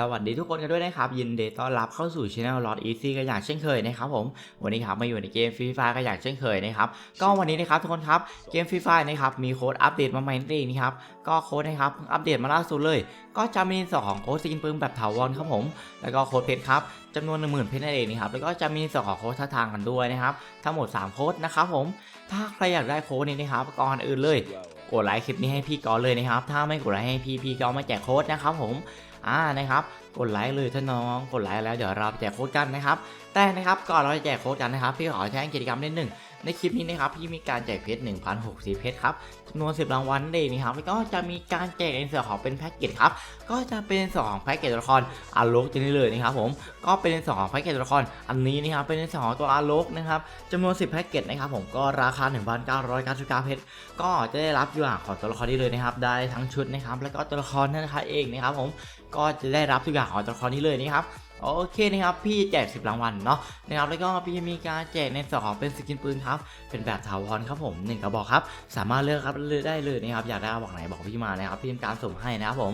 สวัสดีทุกคนกันด้วยนะครับยินดีต้อนรับเข้าสู่ช anel Lord Easy กันอย่างเช่นเคยนะครับผมวันนี้ครับมาอยู่ในเกมฟรีไฟกันอย่างเช่นเคยนะครับก็วันนี้นะครับทุกคนครับเกมฟรีไฟนะครับมีโค้ดอัปเดตมาใหม่นั่นเองนะครับก็โค้ดนะครับอัปเดตมาล่าสุดเลย ก็จะมีสองของโค้ดสกินปืนแบบถาวรครับผม แล้วก็โค้ดเพชรครับจำนวน1 0,000เพชรนั่นเองนะครับแล้วก็จะมีสองของโค้ดท่าทางกันด้วยนะครับทั้งหมด 3 โค้ดนะครับผมถ้าใครอยากได้โค้ดนี้นะครับก่อนอื่นเลยกดไลค์คลิปนี้ให้พี่กอนเลยนะครับถ้าไม่กดไลค์ให้พี่พี่ก็มาแจกโค้ดนะครับผม อ่านะครับกดไลค์เลยถ้าน้องกดไลค์แล้วเดี๋ยวเราแจกโค้ดกันนะครับแต่นะครับก่อนเราจะแจกโค้ดกันนะครับพี่ขอแจ้งกิจกรรมนิดหนึ่ง ในคลิปนี้นะครับพี่มีการแจกเพชร1,060เพชรครับจำนวน 10 รางวัลเองนะครับแล้วก็จะมีการแจกในส่วนของเป็นแพ็กเกจครับก็จะเป็นส่วนของแพ็กเกจตัวละครอาร์โลกจะนี่เลยนะครับผมก็เป็นในส่วนของแพ็กเกจตัวละครอันนี้นะครับเป็นในส่วนของตัวอาร์โลกนะครับจำนวน 10 แพ็กเกจนะครับผมก็ราคา 1,999เพชรก็จะได้รับอย่างของตัวละครนี้เลยนะครับได้ทั้งชุดนะครับแล้วก็ตัวละครนั่นนะครับเองนะครับผมก็จะได้รับทุกอย่างของตัวละครนี้เลยนะครับ โอเคนะครับพี่แจก 10 รางวัลเนาะนะครับแล้วก็พี่จะมีการแจกในส่วนของเป็นสกินปืนครับ เป็นแบบถาวรครับผมหนึ่งกระบอกครับ สามารถเลือกครับเลือกได้เลยนะครับอยากได้บอกไหนบอกพี่มานะครับพี่ทำการส่งให้นะครับผม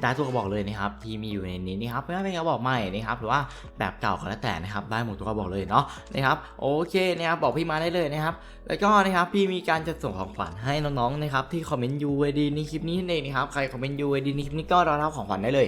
ได้ทุกกระบอกเลยนะครับที่มีอยู่ในนี้นะครับไม่ว่าเป็นกระบอกใหม่นะครับหรือว่าแบบเก่าก็แล้วแต่นะครับได้หมดทุกกระบอกเลยเนาะนะครับโอเคนะครับบอกพี่มาได้เลยนะครับแล้วก็นะครับพี่มีการจะส่งของขวัญให้น้องๆนะครับที่คอมเมนต์ UID ในคลิปนี้นั่นเองนะครับใครคอมเมนต์ UID ในคลิปนี้ก็รอรับของขวัญได้เลย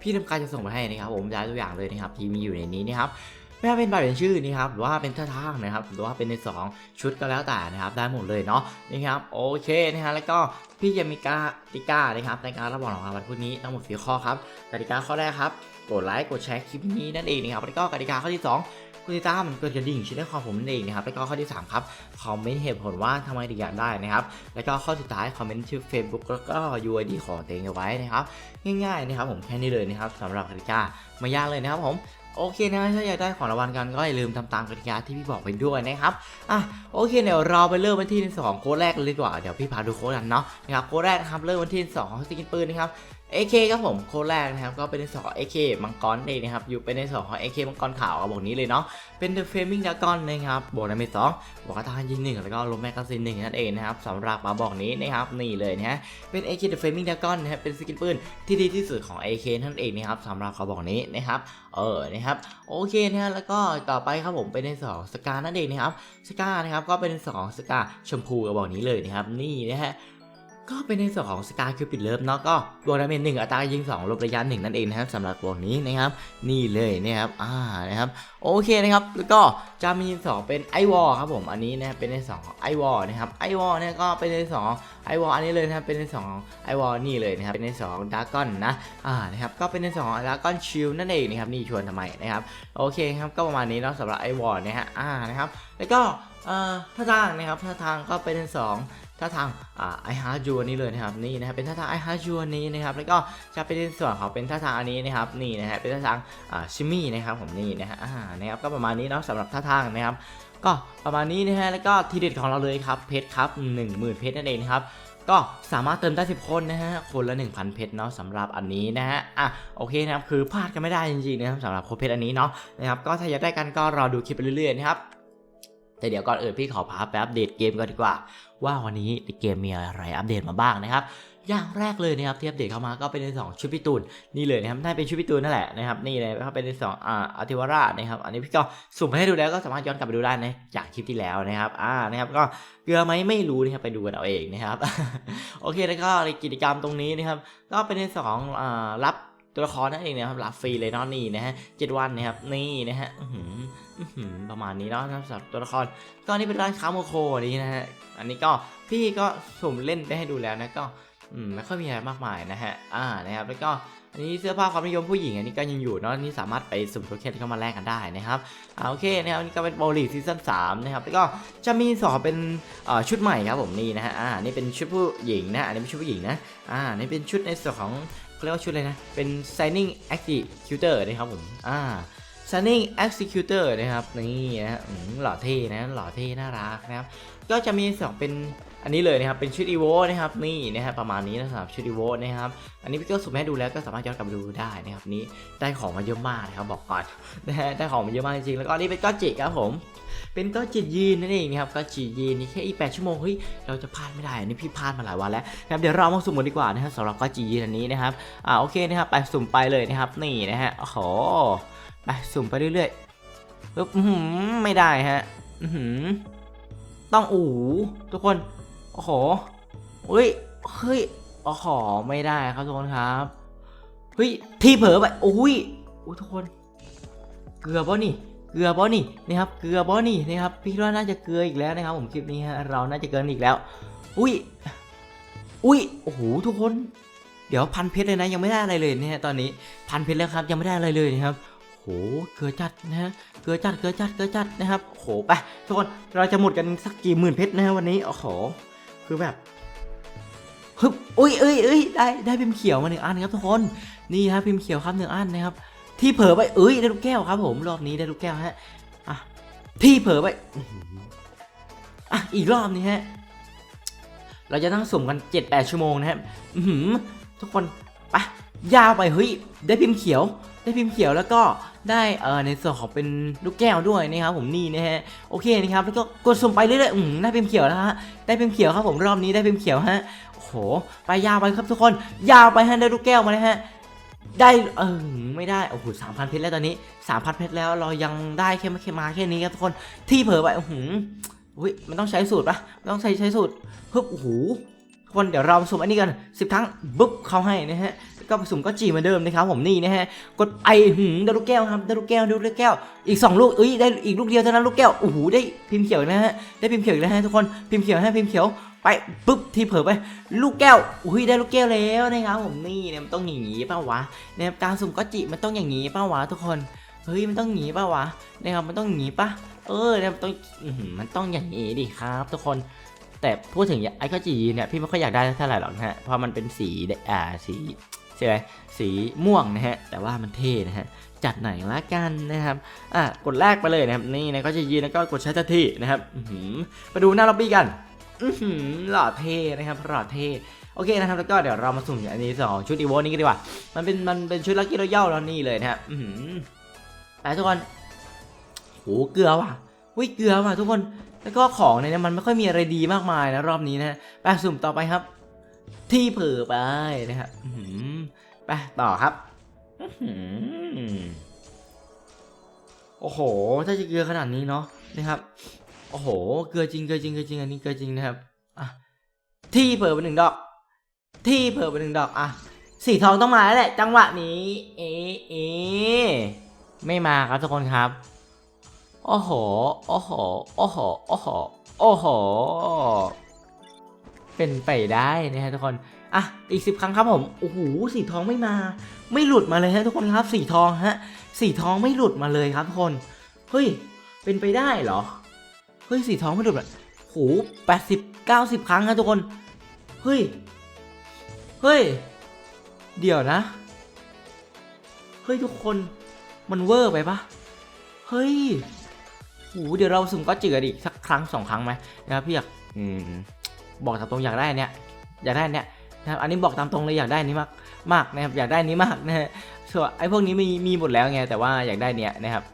พี่ทำการจะส่งไปให้นะครับผมได้ทุกอย่างเลยนะครับที่มีอยู่ในนี้นะครับ ไม่ว่าเป็นแบบเป็นชื่อนะครับหรือว่าเป็นท่าทางนะครับหรือว่าเป็นในสองชุดก็แล้วแต่นะครับได้หมดเลยเนาะนะครับโอเคนะฮะแล้วก็พี่จะมีกาติกานะครับในการรับรองของรางวัลพวกนี้ทั้งหมดสี่ข้อครับกติกาข้อแรกครับกดไลค์กดแชร์คลิปนี้นั่นเองนะครับแล้วก็กติกาข้อที่สองกดติดตามกดกระดิ่งช่วยได้ความผมนั่นเองนะครับ แล้วก็ข้อที่สามครับ คอมเมนต์เหตุผลว่าทำไมถึงอยากได้นะครับ แล้วก็ข้อสุดท้าย คอมเมนต์ชื่อ Facebook แล้วก็ UID ของตัวเองเอาไว้นะครับ ง่ายๆนะครับผมแค่นี้เลยนะครับสำหรับกติกาไม่ยากเลยนะครับผม โอเคนะถ้าอยากได้ของรางวัลกันก็อย่าลืมทำตามกติกาที่พี่บอกไปด้วยนะครับอะโอเคเดี๋ยวเราไปเริ่มวันที่สองโค้ดแรกเลยดีกว่าเดี๋ยวพี่พาดูโค้ดกันเนาะนะครับโค้ดแรกนะครับเริ่มวันที่สองของสกินปืนนะครับ AK ครับผมโค้ดแรกนะครับก็เป็นในส่วนของ AK มังกรเองนะครับอยู่เป็นในส่วนของ AK มังกรขาวกับบอกนี้เลยเนาะเป็น The Flaming Dragon นะครับบวกดาเมสองบวกกระทานยิงหนึ่งแล้วก็ลมแมกกาซีนหนึ่งนั่นเองนะครับสำหรับมาบอกนี้นะครับนี่เลยนะฮะเป็น AK The Flaming Dragon นะครับเป็นสกินปืนที่ดีที่สุดของ AK นั่นเองนะครับสำหรับเขาบอกนี้นะครับเออนะครับโอเคนะฮะแล้วก็ต่อไปครับผมเป็นในส่องสกานั่นเองนะครับสกานะครับก็เป็นในส่วนของสกาชมพูกับบอกนี้เลยนะครับนี่นะฮะ ก็เป็นในส่วนของสกาคิวปิดเลิฟเนาะก็บวกดาเมจหนึ่งอัตรายิง2ลบระยะหนึ่งนั่นเองนะครับสำหรับบวกนี้นะครับ นี่เลยนะครับอ่านะครับโอเคนะครับแล้วก็จะมีสองเป็นไอวอลครับผมอันนี้นะเป็นในสองไอวอลนะครับไอวอลเนี่ยก็เป็นในสองไอวอลอันนี้เลยนะครับเป็นในสองไอวอลนี่เลยนะครับเป็นในสองดาร์กอนนะอ่านะครับก็เป็นในสองดาร์กอนชิลนั่นเองนะครับนี่ชวนทำไมนะครับโอเคครับก็ประมาณนี้เนาะสำหรับไอวอลนะฮะอ่านะครับแล้วก็เอ่อท่าทางนะครับท่าทางก็เป็นในสอง ท่าทางไอฮาร์จูนี้เลยนะครับนี่นะครับเป็นท่าทางไอฮาร์จูนี้นะครับแล้วก็จะเป็นส่วนของเป็นท่าทางอันนี้นะครับนี่นะฮะเป็นท่าทางชิมี่นะครับผมนี่นะฮะนะครับก็ประมาณนี้เนาะสำหรับท่าทางนะครับก็ประมาณนี้นะฮะแล้วก็ทีเด็ดของเราเลยครับเพชรครับ10,000เพชรนั่นเองนะครับก็สามารถเติมได้ 10 คนนะฮะ คนละ 1,000 เพชรเนาะสำหรับอันนี้นะฮะ อะโอเคนะครับ คือพลาดกันไม่ได้จริงๆนะครับสำหรับโคเพชรอันนี้เนาะนะครับ ก็ถ้าอยากได้กันก็รอดูคลิปไปเรื่อยๆนะครับ แต่เดี๋ยวก่อนอื่นพี่ขอพาไปอัปเดตเกมก่อนดีกว่า ว่าวันนี้ในเกมมีอะไรอัปเดตมาบ้างนะครับอย่างแรกเลยนะครับที่อัปเดตเข้ามาก็เป็นในสองชุดพี่ตูนนี่เลยนะครับน่าเป็นชุดพี่ตูนนั่นแหละนะครับนี่เลยก็เป็นในสองอ่าอาทิวราชนะครับอันนี้พี่ก็สุ่มให้ดูแล้วก็สามารถย้อนกลับไปดูได้นะจากคลิปที่แล้วนะครับอ่านะครับก็เกลือไหมไม่รู้นะครับไปดูกันเอาเองนะครับโอเคแล้วก็ในกิจกรรมตรงนี้นะครับก็เป็นในสองอ่ารับ ตัวละครนั่นเองนะครับรับฟรีเลยเนาะนี่นะฮะเจ็ดวันนะครับนี่นะฮะประมาณนี้เนาะสำหรับตัวละครก็อนนี่เป็นร้านค้าโมโคนี้นะฮะอันนี้ก็พี่ก็สุ่มเล่นไปให้ดูแล้วนะก็มไม่ค่อยมีอะไรมากมายนะฮะอ่านะครับแล้วก็อันนี้เสื้อผ้าความนิยมผู้หญิงอันนี้ก็ยังอยู่เนาะนี่สามารถไปสุ่มโทเค็นเข้ามาแลกกันได้นะครับอ่าโอเคนะครับนี่ก็เป็นโบลีซีซั่น3นะครับแล้วก็จะมีสอเป็นชุดใหม่ครับผมนี่นะฮะอ่านี่เป็นชุดผู้หญิงนะอันนี้เป็นชุดผู้หญิงนะอ่านี่เป็นชุดในส่วนของ เขาเรียกว่าชุดอะไรนะ เป็น signing executor นะครับผมอ่า Sunning Executor นะครับนี่นะฮะหล่อเท่นะหล่อเท่น่ารักนะครับ ก็จะมีสองเป็นอันนี้เลยนะครับเป็นชุดอีโวนะครับนี่นะครับประมาณนี้นะสำหรับชุดอีโวนะครับอันนี้พี่ก็สุ่มให้ดูแล้วก็สามารถย้อนกลับไปดูได้นะครับนี้ได้ของมาเยอะมากนะครับบอกก่อนนะฮะได้ของมาเยอะมากจริงๆแล้วก็นนี่เป็นก้อนจิกครับผม เป็นก็จียีนนั่นเองนะครับก็จียีนนี่แค่อีกแปดชั่วโมงเฮ้ยเราจะพลาดไม่ได้อันนี้พี่พลาดมาหลายวันแล้วนะครับเดี๋ยวเรามาสุ่มกันดีกว่านะครับสำหรับก็จียีนอันนี้นะครับอ่าโอเคนะครับไปสุ่มไปเลยนะครับนี่นะฮะโอ้โหไปสุ่มไปเรื่อยๆปึ๊บหือไม่ได้ฮะอื้อหือต้องอู๋ทุกคนโอ้โหเฮ้ยเฮ้ยโอ้โหไม่ได้ครับทุกคนครับเฮ้ยที่เผลอไปโอ้ยโอ้ทุกคน เกือบ่นี่ เกลือบ่นี่นะครับเกลือบ่นี่นะครับพี่ว่าน่าจะเกลืออีกแล้วนะครับ ผมคลิปนี้เราน่าจะเกินอีกแล้ว อุ้ยอุ้ยโอ้โหทุกคน เดี๋ยวพันเพชรเลยนะยังไม่ได้อะไรเลยนะฮะตอนนี้พันเพชรแล้วครับยังไม่ได้อะไรเลยนะครับโหเกลือจัดนะฮะเกลือจัดเกลือจัดเกลือจัดนะครับโหไปทุกคนเราจะหมดกันสักกี่หมื่นเพชรนะฮะวันนี้โอ้โหคือแบบฮึบอุ้ยเอ้ยเอ้ยได้ได้พิมพ์เขียวมาหนึ่งอันครับทุกคนนี่ครับพิมพ์เขียวครับหนึ่งอันนะครับ ที่เผลอไปเอ้ยได้ลูกแก้วครับผมรอบนี้ได้ลูกแก้วฮะอะที่เผลอไปอะอีกรอบนี้ฮะ เราจะตั้งสุ่มกัน 7-8 ชั่วโมงนะครับอื้อหือทุกคนไปยาวไปเฮ้ยได้พิมพ์เขียว ได้พิมพ์เขียวแล้วก็ได้เอ่อในส่วนของเป็นลูกแก้วด้วยนะครับผมนี่นะฮะโอเคนะครับแล้วก็กดสุ่มไปเรื่อยๆอืมได้พิมพ์เขียวแล้วฮะได้พิมพ์เขียวครับผมรอบนี้ได้พิมพ์เขียวฮะโอ้โหไปยาวไปครับทุกคน ยาวไปฮะได้ลูกแก้วมาเลยฮะ ได้เออไม่ได้โอ้โหสามพันเพชรแล้วตอนนี้สามพันเพชรแล้วเรายังได้แค่ไม่แค่มาแค่นี้ครับทุกคนที่เผลอไปโอ้โหอุ้ยมันต้องใช้สูตรปะมันต้องใช้ใช้สูตรฮึบโอ้โหคนเดี๋ยวเราสุ่มอันนี้กันสิบครั้งบุ๊บเขาให้นะฮะ ก็ไปสุ่มก็จีเหมือนเดิมนะครับผมนี่นะฮะกดไอหืมได้ลูกแก้วครับได้ลูกแก้วได้ลูกแก้ว อีกสองลูกเอ้ยได้อีกลูกเดียวเท่านั้นลูกแก้วโอ้โหได้พิมพ์เขียวนะฮะได้พิมพ์เขียวแล้วฮะทุกคนพิมพ์เขียวฮะพิมพ์เขียวไปปุ๊บที่เผลอไป ลูกแก้วอุ้ยได้ลูกแก้วแล้วนะครับผมนี่เนี่ยมันต้องอย่างงี้ป่าวะนะครับการสุ่มก็จิมันต้องอย่างงี้ป่าวะทุกคนเฮ้ยมันต้องอย่างงี้เปล่าวะนะครับมันต้องอย่างงี้ปะเออเนี่ยมันต้องมันต้องอย่างงี้ดิครับ ทุกคนแต่พูดถึงไอ้ก็จีเนี่ยพี่ไม่ค่อยอยากได้เท่าไหร่หรอกนะฮะเพราะมันเป็นสีอ่าสี ใช่ไหมสีม่วงนะฮะแต่ว่ามันเท่นะฮะจัดไหนละกันนะครับอะกดแรกไปเลยนะครับนี่นะก็จะยีนแล้วก็กดใช้ทันทีนะครับอื้อหือไปดูหน้าล็อบบี้กันอือหือหล่อเท่นะครับหล่อเท่โอเคนะครับแล้วก็เดี๋ยวเรามาสุ่มอันนี้สองชุดอีโวนี้กันดีกว่า มันเป็นมันเป็นชุดลักกี้รอยัลแล้วนี่เลยนะครับอือหือไปทุกคนโหเกลือว่ะวิเกลือว่ะทุกคนแล้วก็ของในนี้มันไม่ค่อยมีอะไรดีมากมายนะรอบนี้นะไปสุ่มต่อไปครับ ที่เผลอไปนะครับอื้อหือ ไปต่อครับโอ้โห ถ้าจะเกลือขนาดนี้เนาะนะครับ โอ้โห เกลือจริง เกลือจริง เกลือจริง อันนี้เกลือจริงนะครับ อะ ที่เผลอไปหนึ่งดอก ที่เผลอไปหนึ่งดอก อะ สีทองต้องมาแล้วแหละ จังหวะนี้ เอ๊เอ๊ไม่มาครับทุกคนครับ โอ้โห โอ้โห โอ้โห โอ้โห โอ้โห เป็นไปได้นะฮะทุกคน อะอีกสิบครั้งครับผมโอ้โหสีทองไม่มา ไม่หลุดมาเลยฮะทุกคนครับสีทองฮะสีทองไม่หลุดมาเลยครับทุกคนเฮ้ยเป็นไปได้เหรอเฮ้ยสีทองไม่หลุดอะโหแปดสิบเก้าสิบครั้งนะทุกคนเฮ้ยเฮ้ยเดี๋ยวนะเฮ้ยทุกคนมันเวอร์ไปปะเฮ้ยโหเดี๋ยวเราสุ่มก็จืดอีกสักครั้งสองครั้งไหมนะครับพี่อยากอืมบอกตามตรงอยากได้อันเนี้ยอยากได้อันเนี้ย นะครับอันนี้บอกตามตรงเลยอยากได้อันนี้มากมากนะครับอยากได้อันนี้มากนะฮะส่วนไอ้พวกนี้มีมีหมดแล้วไงแต่ว่าอยากได้เนี้ยนะครับ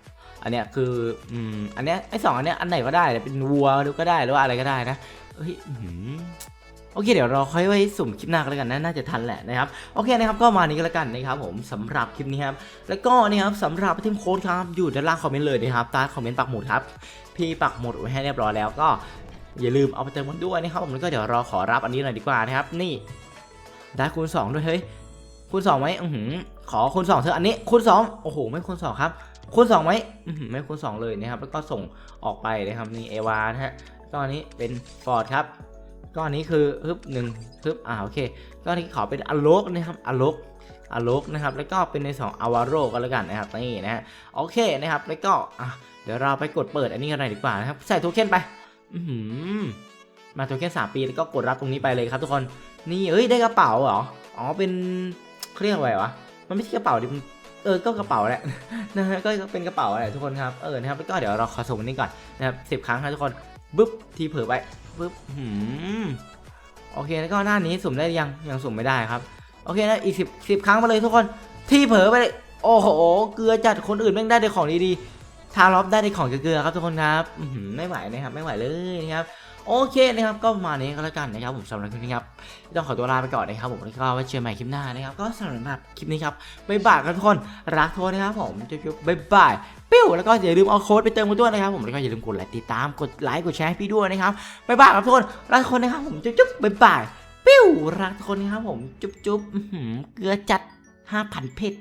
อันเนี้ยคืออืมอันเนี้ยไอ้สองอันเนี้ยอันไหนก็ได้เป็นวัวหรือก็ได้หรือว่าอะไรก็ได้นะเฮ้ยโอเคเดี๋ยวเราค่อยไว้สุ่มคลิปหน้ากันแล้วกันนะน่าจะทันแหละนะครับโอเคนะครับก็มานี้ก็แล้วกันนะครับผมสำหรับคลิปนี้ครับแล้วก็นี่ครับสำหรับทีมโค้ดครับอยู่ด้านล่างคอมเมนต์เลยนะครับใต้คอมเมนต์ปักหมุดครับพี่ปักหมุดไว้ให้เรียบร้อยแล้วก็อย่าลืมเอาไปเติมมันด้วยนะครับผมแล้วก็เดี๋ยวเราขอรับอันนี้หน่อยดีกว่านะครับนี่ ได้คูณสองด้วยเฮ้ยคูณสองไหมอือหือขอคูณสองเถอะอันนี้คูณสองโอ้โหไม่คูณสองครับคูณสองไหมอือหือไม่คูณสองเลยนะครับแล้วก็ส่งออกไปนะครับนี่เอวานะฮะก็อันนี้เป็นฟอร์ดครับก็อันนี้คือฮึบหนึ่งฮึบอ่าโอเคก็อันนี้ขอเป็นอโลกนะครับอโลกอโลกนะครับแล้วก็เป็นในสองอวาโรก็แล้วกันนะครับนี่นะฮะโอเคนะครับแล้วก็อะเดี๋ยวเราไปกดเปิดอันนี้กันหน่อยดีกว่านะครับใส่โทเค็นไป อือหือ มาโทเค็นสามปีแล้วก็กดรับตรงนี้ไปเลยครับทุกคนนี่เอ้ยได้กระเป๋าเหรออ๋อเป็นเขาเรียกอะไรวะมันไม่ใช่กระเป๋าดิเออก็กระเป๋าแหละนะฮะก็เป็นกระเป๋าแหละทุกคนครับเออนะครับแล้วก็เดี๋ยวเราขอส่งนนี้ก่อนนะครับสิบครั้งครับทุกคนบึ๊บทีเผลอไปบึ๊บหืมโอเคแล้วก็หน้านี้สุ่มได้ยังยังสุ่มไม่ได้ครับโอเคนะอีกสิบสิบครั้งมาเลยทุกคนที่เผลอไปเลยโอ้โหเกลือจัดคนอื่นแม่งได้แต่ของดีๆทารอฟได้ในของเกลือครับทุกคนครับไม่ไหวนะครับไม่ไหวเลยนะครับ โอเคนะครับก็ประมาณนี้ก็แล้วกันนะครับผมสำหรับคลิปนี้ครับต้องขอตัวลาไปก่อนนะครับผมแล้วก็ไว้เจอใหม่คลิปหน้านะครับ ก็สำหรับคลิปนี้ครับบ๊ายบายครับทุกคนรักโทษนะครับผมจุ๊บบ๊ายบายปิ้วแล้วก็อย่าลืมเอาโค้ดไปเติมกันด้วยนะครับผมแล้วก็อย่าลืมกดไลค์ติดตามกดไลค์กดแชร์ให้พี่ด้วยนะครับบ๊ายบายครับทุกคนรักทุกคนนะครับผมจุ๊บๆบ๊ายบายปิ้วรักทุกคนนะครับผมจุ๊บๆอื้อหือเกลือจัด5,000เพชร